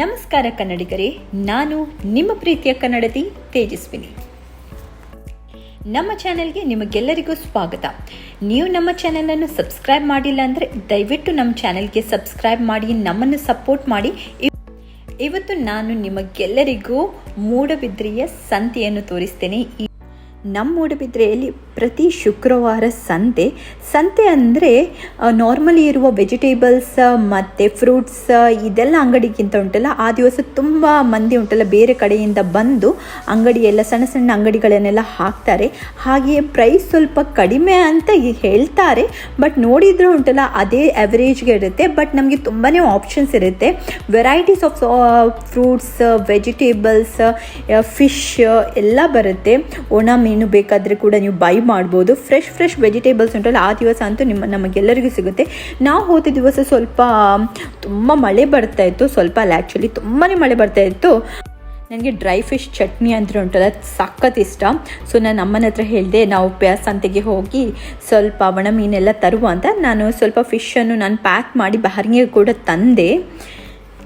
ನಮಸ್ಕಾರ ಕನ್ನಡಿಗರೇ, ನಾನು ನಿಮ್ಮ ಪ್ರೀತಿಯ ಕನ್ನಡತಿ ತೇಜಸ್ವಿನಿ. ನಮ್ಮ ಚಾನೆಲ್ಗೆ ನಿಮಗೆಲ್ಲರಿಗೂ ಸ್ವಾಗತ. ನೀವು ನಮ್ಮ ಚಾನೆಲನ್ನು ಸಬ್ಸ್ಕ್ರೈಬ್ ಮಾಡಿಲ್ಲ ಅಂದರೆ ದಯವಿಟ್ಟು ನಮ್ಮ ಚಾನೆಲ್ಗೆ ಸಬ್ಸ್ಕ್ರೈಬ್ ಮಾಡಿ, ನಮ್ಮನ್ನು ಸಪೋರ್ಟ್ ಮಾಡಿ. ಇವತ್ತು ನಾನು ನಿಮಗೆಲ್ಲರಿಗೂ ಮೂಡಬಿದ್ರೆಯ ಸಂತೆಯನ್ನು ತೋರಿಸ್ತೇನೆ. ನಮ್ಮ ಮೂಡಬಿದ್ರೆಯಲ್ಲಿ ಪ್ರತಿ ಶುಕ್ರವಾರ ಸಂತೆ. ಸಂತೆ ಅಂದರೆ ನಾರ್ಮಲಿ ಇರುವ ವೆಜಿಟೇಬಲ್ಸ್ ಮತ್ತು ಫ್ರೂಟ್ಸ್ ಇದೆಲ್ಲ ಅಂಗಡಿಗಿಂತ ಉಂಟಲ್ಲ. ಆ ದಿವಸ ತುಂಬ ಮಂದಿ ಉಂಟಲ್ಲ, ಬೇರೆ ಕಡೆಯಿಂದ ಬಂದು ಅಂಗಡಿಯೆಲ್ಲ, ಸಣ್ಣ ಸಣ್ಣ ಅಂಗಡಿಗಳನ್ನೆಲ್ಲ ಹಾಕ್ತಾರೆ. ಹಾಗೆಯೇ ಪ್ರೈಸ್ ಸ್ವಲ್ಪ ಕಡಿಮೆ ಅಂತ ಹೇಳ್ತಾರೆ. ಬಟ್ ನೋಡಿದ್ರೆ ಉಂಟಲ್ಲ, ಅದೇ ಅವರೇಜ್ಗೆ ಇರುತ್ತೆ. ಬಟ್ ನಮಗೆ ತುಂಬಾ ಆಪ್ಷನ್ಸ್ ಇರುತ್ತೆ. Varieties of fruits vegetables fish ಎಲ್ಲ ಬರುತ್ತೆ. ಒಣ ಮೀನು ಬೇಕಾದರೆ ಕೂಡ ನೀವು ಬೈ ಮಾಡ್ಬೋದು. ಫ್ರೆಶ್ ಫ್ರೆಶ್ ವೆಜಿಟೇಬಲ್ಸ್ ಉಂಟಲ್ಲ, ಆ ದಿವಸ ಅಂತೂ ನಿಮ್ಮ, ನಮಗೆಲ್ಲರಿಗೂ ಸಿಗುತ್ತೆ. ನಾವು ಹೋದ ದಿವಸ ಸ್ವಲ್ಪ, ತುಂಬ ಮಳೆ ಬರ್ತಾ ಇತ್ತು. ಸ್ವಲ್ಪ ಅಲ್ಲ ಆ್ಯಕ್ಚುಲಿ ತುಂಬಾ ಮಳೆ ಬರ್ತಾ ಇತ್ತು. ನನಗೆ ಡ್ರೈ ಫಿಶ್ ಚಟ್ನಿ ಅಂದರೆ ಉಂಟಲ್ಲ, ಸಖತ್ ಇಷ್ಟ. ಸೊ ನಾನು ಅಮ್ಮನ ಹತ್ರ ಹೇಳಿದೆ, ನಾವು ಸಂತೆಗೆ ಹೋಗಿ ಸ್ವಲ್ಪ ಒಣ ಮೀನೆಲ್ಲ ತರುವ ಅಂತ. ನಾನು ಸ್ವಲ್ಪ ಫಿಶನ್ನು ನಾನು ಪ್ಯಾಕ್ ಮಾಡಿ ಬಾರಿಗೆ ಕೂಡ ತಂದೆ.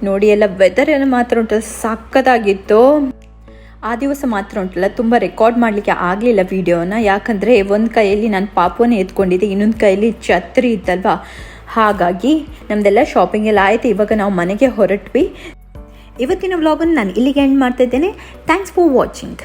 ನೋಡಿ, ಎಲ್ಲ ವೆದರ್ ಎಲ್ಲ ಮಾತ್ರ ಉಂಟಲ್ಲ, ಸಖತ್ತಾಗಿತ್ತು. ಆ ದಿವಸ ಮಾತ್ರ ಉಂಟಲ್ಲ, ತುಂಬ ರೆಕಾರ್ಡ್ ಮಾಡಲಿಕ್ಕೆ ಆಗಲಿಲ್ಲ ವಿಡಿಯೋನ ಯಾಕಂದರೆ ಒಂದು ಕೈಯಲ್ಲಿ ನಾನು ಪಾಪುವನ್ನೇ ಎತ್ಕೊಂಡಿದ್ದೆ, ಇನ್ನೊಂದು ಕೈಯಲ್ಲಿ ಛತ್ರಿ ಇತ್ತಲ್ವಾ? ಹಾಗಾಗಿ ನಮ್ಮದೆಲ್ಲ ಶಾಪಿಂಗ್ ಎಲ್ಲ ಆಯಿತು, ಇವಾಗ ನಾವು ಮನೆಗೆ ಹೊರಟ್ವಿ. ಇವತ್ತಿನ ವ್ಲಾಗನ್ನು ನಾನು ಇಲ್ಲಿಗೆ ಎಂಡ್ ಮಾಡ್ತಾ ಇದ್ದೇನೆ. Thanks for watching